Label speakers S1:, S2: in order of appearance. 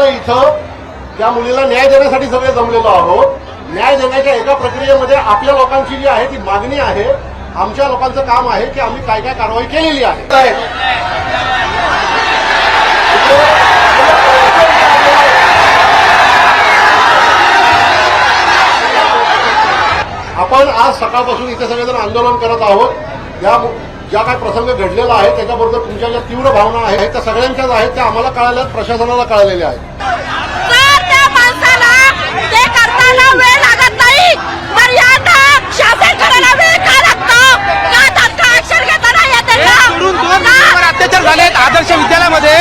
S1: इथं त्या मुलीला न्याय देण्यासाठी सगळे जमलेलो आहोत. न्याय देण्याच्या एका प्रक्रियेमध्ये आपल्या लोकांची जी आहे ती मागणी आहे. आमच्या लोकांचं काम आहे की आम्ही काय काय कारवाई केलेली आहे. आपण आज सकाळपासून इथे सगळेजण आंदोलन करत आहोत. या ज्या काय प्रसंग घडलेला आहे त्याच्याबरोबर तुमच्या ज्या तीव्र भावना आहेत त्या सगळ्यांच्याच आहेत त्या आम्हाला कळाल्या प्रशासनाला कळालेल्या आहेत.
S2: अत्याचार झाले आदर्श विद्यालयामध्ये.